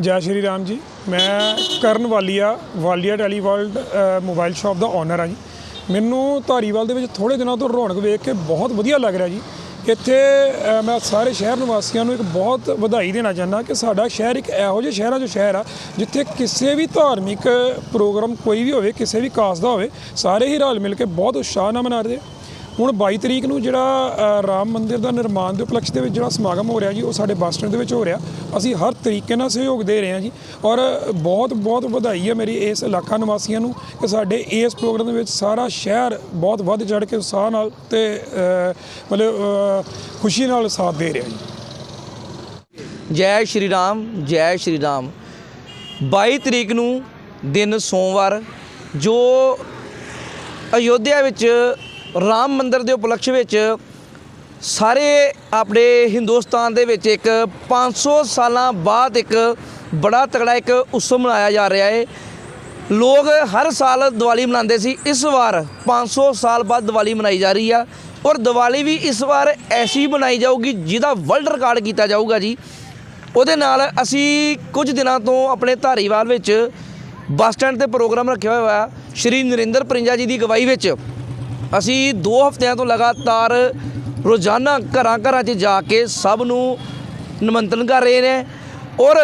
ਜੈ ਸ਼੍ਰੀ ਰਾਮ ਜੀ। ਮੈਂ ਕਰਨ ਵਾਲੀਆ ਵਾਲੀਆ ਟੈਲੀਵਰਲਡ ਅ, ਮੋਬਾਈਲ ਸ਼ਾਪ ਦਾ ਓਨਰ ਆ ਜੀ। ਮੈਨੂੰ ਧਾਰੀਵਾਲ ਦੇ ਵਿੱਚ ਥੋੜੇ ਦਿਨਾਂ ਤੋਂ ਰੌਣਕ ਵੇਖ ਕੇ ਬਹੁਤ ਵਧੀਆ ਲੱਗ ਰਿਹਾ ਜੀ। ਇੱਥੇ ਮੈਂ ਸਾਰੇ ਸ਼ਹਿਰ ਨਿਵਾਸੀਆਂ ਨੂੰ ਇੱਕ ਬਹੁਤ ਵਧਾਈ ਦੇਣਾ ਚਾਹੁੰਦਾ ਕਿ ਸਾਡਾ ਸ਼ਹਿਰ ਇੱਕ ਇਹੋ ਜਿਹੇ ਸ਼ਹਿਰਾਂ ਜੋ ਸ਼ਹਿਰ ਆ ਜਿੱਥੇ ਕਿਸੇ ਵੀ ਧਾਰਮਿਕ ਪ੍ਰੋਗਰਾਮ ਕੋਈ ਵੀ ਹੋਵੇ ਕਿਸੇ ਵੀ ਕਾਸ ਦਾ ਹੋਵੇ ਸਾਰੇ ਹੀ ਰਲ ਮਿਲ ਕੇ ਬਹੁਤ ਉਤਸ਼ਾਹ ਨਾਲ ਮਨਾ ਰਹੇ ਹੁਣ 22 ਤਰੀਕ ਨੂੰ ਜਿਹੜਾ ਰਾਮ ਮੰਦਿਰ ਦਾ ਨਿਰਮਾਣ ਦੇ ਉਪਲਕਸ਼ ਦੇ ਵਿੱਚ ਜਿਹੜਾ ਸਮਾਗਮ ਹੋ ਰਿਹਾ ਜੀ, ਉਹ ਸਾਡੇ ਬੱਸ ਸਟੈਂਡ ਦੇ ਵਿੱਚ ਹੋ ਰਿਹਾ। ਅਸੀਂ ਹਰ ਤਰੀਕੇ ਨਾਲ ਸਹਿਯੋਗ ਦੇ ਰਹੇ ਹਾਂ ਜੀ ਔਰ ਬਹੁਤ ਬਹੁਤ ਵਧਾਈ ਹੈ ਮੇਰੀ ਇਸ ਇਲਾਕਾ ਨਿਵਾਸੀਆਂ ਨੂੰ ਕਿ ਸਾਡੇ ਇਸ ਪ੍ਰੋਗਰਾਮ ਦੇ ਵਿੱਚ ਸਾਰਾ ਸ਼ਹਿਰ ਬਹੁਤ ਵੱਧ ਚੜ ਕੇ ਉਤਸ਼ਾਹ ਨਾਲ ਤੇ ਮਤਲਬ ਖੁਸ਼ੀ ਨਾਲ ਸਾਥ ਦੇ ਰਿਹਾ ਜੀ। ਜੈ ਸ਼੍ਰੀ ਰਾਮ, ਜੈ ਸ਼੍ਰੀ ਰਾਮ। 22 ਤਰੀਕ ਨੂੰ ਦਿਨ ਸੋਮਵਾਰ, ਜੋ ਅਯੋਧਿਆ ਵਿੱਚ ਰਾਮ ਮੰਦਿਰ ਦੇ ਉਪਲਕਸ਼ ਵਿੱਚ ਸਾਰੇ ਆਪਣੇ ਹਿੰਦੁਸਤਾਨ ਦੇ ਵਿੱਚ ਇੱਕ 500 ਸਾਲਾਂ ਬਾਅਦ ਇੱਕ ਬੜਾ ਤਗੜਾ ਇੱਕ ਉਤਸਵ ਮਨਾਇਆ ਜਾ ਰਿਹਾ ਹੈ। ਲੋਕ ਹਰ ਸਾਲ ਦੀਵਾਲੀ ਮਨਾਉਂਦੇ ਸੀ। ਇਸ ਵਾਰ 500 ਸਾਲ ਬਾਅਦ ਦੀਵਾਲੀ ਮਨਾਈ ਜਾ ਰਹੀ ਆ ਔਰ ਦੀਵਾਲੀ ਵੀ ਇਸ ਵਾਰ ਐਸੀ ਬਣਾਈ ਜਾਊਗੀ ਜਿਹਦਾ ਵਰਲਡ ਰਿਕਾਰਡ ਕੀਤਾ ਜਾਊਗਾ ਜੀ। ਉਹਦੇ ਨਾਲ ਅਸੀਂ ਕੁਝ ਦਿਨਾਂ ਤੋਂ ਆਪਣੇ ਧਾਰੀਵਾਲ ਵਿੱਚ ਬੱਸ ਸਟੈਂਡ ਤੇ ਪ੍ਰੋਗਰਾਮ ਰੱਖਿਆ ਹੋਇਆ ਹੈ ਸ਼੍ਰੀ ਨਰਿੰਦਰ ਪ੍ਰਿੰਜਾ ਜੀ ਦੀ ਅਗਵਾਈ ਵਿੱਚ ਅਸੀਂ 2 ਹਫ਼ਤਿਆਂ ਤੋਂ ਲਗਾਤਾਰ ਰੋਜ਼ਾਨਾ ਘਰਾਂ ਘਰਾਂ 'ਚ ਜਾ ਕੇ ਸਭ ਨੂੰ ਨਿਮੰਤਰਣ ਕਰ ਰਹੇ ਨੇ। ਔਰ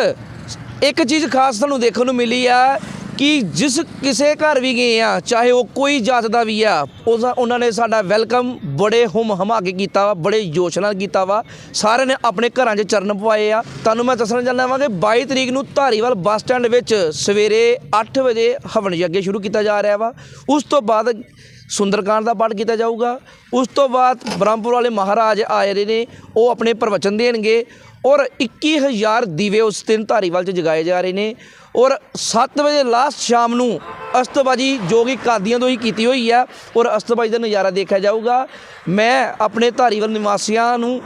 ਇੱਕ ਚੀਜ਼ ਖਾਸ ਤੁਹਾਨੂੰ ਦੇਖਣ ਨੂੰ ਮਿਲੀ ਆ ਕਿ ਜਿਸ ਕਿਸੇ ਘਰ ਵੀ ਗਏ ਆ, ਚਾਹੇ ਉਹ ਕੋਈ ਜਾਤ ਦਾ ਵੀ ਆ, ਉਹਦਾ ਉਹਨਾਂ ਨੇ ਸਾਡਾ ਵੈਲਕਮ ਬੜੇ ਹੁਮ ਹਮਾ ਕੇ ਕੀਤਾ ਵਾ, ਬੜੇ ਜੋਸ਼ ਨਾਲ ਕੀਤਾ ਵਾ। ਸਾਰਿਆਂ ਨੇ ਆਪਣੇ ਘਰਾਂ 'ਚ ਚਰਨ ਪਵਾਏ ਆ। ਤੁਹਾਨੂੰ ਮੈਂ ਦੱਸਣਾ ਚਾਹੁੰਦਾ ਵਾਂ ਕਿ 22 ਤਰੀਕ ਨੂੰ ਧਾਰੀਵਾਲ ਬੱਸ ਸਟੈਂਡ ਵਿੱਚ ਸਵੇਰੇ 8 ਵਜੇ ਹਵਨ ਯੱਗ ਸ਼ੁਰੂ ਕੀਤਾ ਜਾ ਰਿਹਾ ਵਾ। ਉਸ ਤੋਂ ਬਾਅਦ ਸੁੰਦਰਕਾਂਡ ਦਾ ਪਾਠ ਕੀਤਾ ਜਾਊਗਾ। ਉਸ ਤੋਂ ਬਾਅਦ ਬ੍ਰਹਮਪੁਰ ਵਾਲੇ ਮਹਾਰਾਜ ਆਏ ਰਹੇ ਨੇ, ਉਹ ਆਪਣੇ ਪ੍ਰਵਚਨ ਦੇਣਗੇ ਔਰ 21000 ਦੀਵੇ ਉਸ ਦਿਨ ਧਾਰੀਵਾਲ 'ਚ ਜਗਾਏ ਜਾ ਰਹੇ ਨੇ ਔਰ 7 ਵਜੇ ਲਾਸਟ ਸ਼ਾਮ ਨੂੰ ਅਸਤਬਾਜੀ ਜੋ ਕਿ ਕਾਦੀਆਂ ਤੋਂ ਹੀ ਕੀਤੀ ਹੋਈ ਆ ਔਰ ਅਸਤਬਾਜੀ ਦਾ ਨਜ਼ਾਰਾ ਦੇਖਿਆ ਜਾਊਗਾ। ਮੈਂ ਆਪਣੇ ਧਾਰੀਵਾਲ ਨਿਵਾਸੀਆਂ ਨੂੰ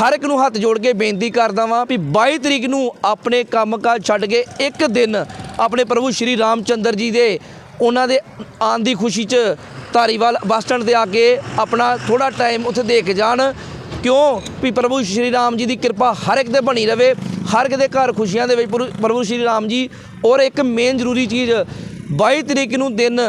ਹਰ ਇੱਕ ਨੂੰ ਹੱਥ ਜੋੜ ਕੇ ਬੇਨਤੀ ਕਰਦਾ ਵਾਂ ਵੀ 22 ਤਰੀਕ ਨੂੰ ਆਪਣੇ ਕੰਮਕਾਜ ਛੱਡ ਕੇ ਇੱਕ ਦਿਨ ਆਪਣੇ ਪ੍ਰਭੂ ਸ਼੍ਰੀ ਰਾਮਚੰਦਰ ਜੀ ਦੇ ਉਹਨਾਂ ਦੇ ਆਉਣ ਦੀ ਖੁਸ਼ੀ 'ਚ ਧਾਰੀਵਾਲ ਬੱਸ ਸਟੈਂਡ ਤੇ ਆ ਕੇ ਆਪਣਾ ਥੋੜਾ ਟਾਈਮ ਉੱਥੇ ਦੇ ਕੇ ਜਾਣ। ਕਿਉਂ? ਵੀ ਪ੍ਰਭੂ ਸ਼੍ਰੀ ਰਾਮ ਜੀ ਦੀ ਕਿਰਪਾ ਹਰ ਇੱਕ ਦੇ ਬਣੀ ਰਵੇ, ਹਰ ਇੱਕ ਦੇ ਘਰ ਖੁਸ਼ੀਆਂ ਦੇ ਵਿੱਚ ਪ੍ਰਭੂ- ਪ੍ਰਭੂ ਸ਼੍ਰੀ ਰਾਮ ਜੀ। ਔਰ ਇੱਕ ਮੇਨ ਜ਼ਰੂਰੀ ਚੀਜ਼ 22 ਤਰੀਕ ਨੂੰ ਦਿਨ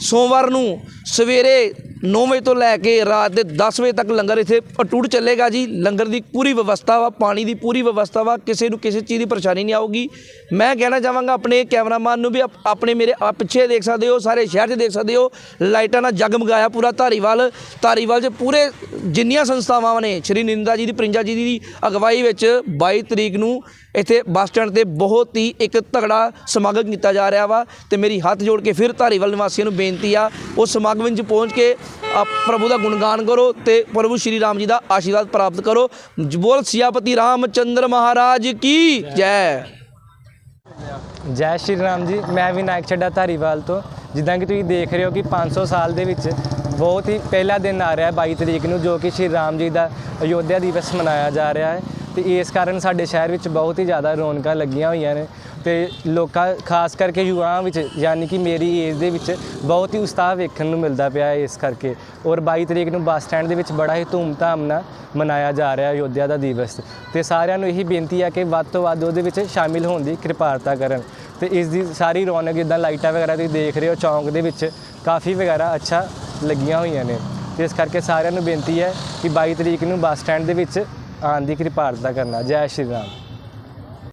ਸੋਮਵਾਰ ਨੂੰ ਸਵੇਰੇ 9 ਵਜੇ ਤੋਂ ਲੈ ਕੇ ਰਾਤ ਦੇ 10 ਵਜੇ ਤੱਕ ਲੰਗਰ ਇੱਥੇ ਅਟੂਟ ਚੱਲੇਗਾ ਜੀ। ਲੰਗਰ ਦੀ ਪੂਰੀ ਵਿਵਸਥਾ ਵਾ, ਪਾਣੀ ਦੀ ਪੂਰੀ ਵਿਵਸਥਾ ਵਾ, ਕਿਸੇ ਨੂੰ ਕਿਸੇ ਚੀਜ਼ ਦੀ ਪਰੇਸ਼ਾਨੀ ਨਹੀਂ ਆਊਗੀ। ਮੈਂ ਕਹਿਣਾ ਚਾਹਾਂਗਾ ਆਪਣੇ ਕੈਮਰਾਮੈਨ ਨੂੰ ਵੀ ਆਪਣੇ ਮੇਰੇ ਆ ਪਿੱਛੇ ਦੇਖ ਸਕਦੇ ਹੋ, ਸਾਰੇ ਸ਼ਹਿਰ 'ਚ ਦੇਖ ਸਕਦੇ ਹੋ, ਲਾਈਟਾਂ ਨਾਲ ਜਗਮਗਾਇਆ ਪੂਰਾ ਧਾਰੀਵਾਲ। ਧਾਰੀਵਾਲ 'ਚ ਪੂਰੇ ਜਿੰਨੀਆਂ ਸੰਸਥਾਵਾਂ ਨੇ, ਸ਼੍ਰੀ ਨਿੰਦਾ ਜੀ ਦੀ, ਪ੍ਰਿੰਜਾ ਜੀ ਦੀ ਅਗਵਾਈ ਵਿੱਚ 22 ਤਰੀਕ ਨੂੰ ਇੱਥੇ ਬੱਸ ਸਟੈਂਡ ਤੇ ਬਹੁਤ ਹੀ ਇੱਕ ਤਗੜਾ ਸਮਾਗਮ ਕੀਤਾ ਜਾ ਰਿਹਾ ਵਾ ਤੇ ਮੇਰੀ ਹੱਥ ਜੋੜ ਕੇ ਫਿਰ ਧਾਰੀਵਾਲ ਨਿਵਾਸੀਆਂ ਨੂੰ ਬੇਨਤੀ ਆ, ਉਹ ਸਮਾਗਮ ਵਿੱਚ ਪਹੁੰਚ ਕੇ ਆ ਪ੍ਰਭੂ ਦਾ ਗੁਣਗਾਨ ਕਰੋ ਤੇ ਪ੍ਰਭੂ ਸ਼੍ਰੀ ਰਾਮ ਜੀ ਦਾ ਆਸ਼ੀਰਵਾਦ ਪ੍ਰਾਪਤ ਕਰੋ। ਬੋਲ ਸਿਆਪਤੀ ਰਾਮਚੰਦਰ ਮਹਾਰਾਜ ਕੀ? ਜੈ। ਜੈ ਸ਼੍ਰੀ ਰਾਮ ਜੀ, ਮੈਂ ਵਿਨਾਇਕ ਛੱਡਾ ਧਾਰੀਵਾਲ ਤੋਂ। ਜਿੱਦਾਂ ਕਿ ਤੁਸੀਂ ਦੇਖ ਰਹੇ ਹੋ ਕਿ 500 ਸਾਲ ਦੇ ਵਿੱਚ ਬਹੁਤ ਹੀ ਪਹਿਲਾ ਦਿਨ ਆ ਰਿਹਾ ਹੈ 22 ਤਰੀਕ ਨੂੰ, ਜੋ ਕਿ ਸ਼੍ਰੀ ਰਾਮ ਜੀ ਦਾ ਅਯੋਧਿਆ ਦਿਵਸ ਮਨਾਇਆ ਜਾ ਰਿਹਾ ਹੈ। ਤੇ ਇਸ ਕਾਰਨ ਸਾਡੇ ਸ਼ਹਿਰ ਵਿੱਚ ਬਹੁਤ ਹੀ ਜ਼ਿਆਦਾ ਰੌਣਕਾਂ ਲੱਗੀਆਂ ਹੋਈਆਂ ਨੇ ਤੇ ਲੋਕਾਂ, ਖਾਸ ਕਰਕੇ ਯੁਵਾਵਾਂ ਵਿੱਚ, ਯਾਨੀ ਕਿ ਮੇਰੀ ਏਜ ਦੇ ਵਿੱਚ ਬਹੁਤ ਹੀ ਉਤਸ਼ਾਹ ਵੇਖਣ ਨੂੰ ਮਿਲਦਾ ਪਿਆ ਹੈ ਇਸ ਕਰਕੇ। ਔਰ 22 ਤਰੀਕ ਨੂੰ ਬੱਸ ਸਟੈਂਡ ਦੇ ਵਿੱਚ ਬੜਾ ਹੀ ਧੂਮਧਾਮ ਨਾਲ ਮਨਾਇਆ ਜਾ ਰਿਹਾ ਹੈ ਅਯੋਧਿਆ ਦਾ ਦਿਵਸ। ਤੇ ਸਾਰਿਆਂ ਨੂੰ ਇਹੀ ਬੇਨਤੀ ਹੈ ਕਿ ਵੱਧ ਤੋਂ ਵੱਧ ਉਹਦੇ ਵਿੱਚ ਸ਼ਾਮਿਲ ਹੋਣ ਦੀ ਕਿਰਪਾਲਤਾ ਕਰਨ। ਤੇ ਇਸ ਦੀ ਸਾਰੀ ਰੌਣਕ ਜਿੱਦਾਂ ਲਾਈਟਾਂ ਵਗੈਰਾ ਤੁਸੀਂ ਦੇਖ ਰਹੇ ਹੋ, ਚੌਂਕ ਦੇ ਵਿੱਚ ਕਾਫੀ ਵਗੈਰਾ ਅੱਛਾ ਲੱਗੀਆਂ ਹੋਈਆਂ ਨੇ। ਤੇ ਇਸ ਕਰਕੇ ਸਾਰਿਆਂ ਨੂੰ ਬੇਨਤੀ ਹੈ ਕਿ 22 ਤਰੀਕ ਨੂੰ ਬੱਸ ਸਟੈਂਡ ਦੇ ਵਿੱਚ ਆਉਣ ਦੀ ਕਿਰਪਾਲਤਾ ਕਰਨਾ। ਜੈ ਸ਼੍ਰੀ ਰਾਮ।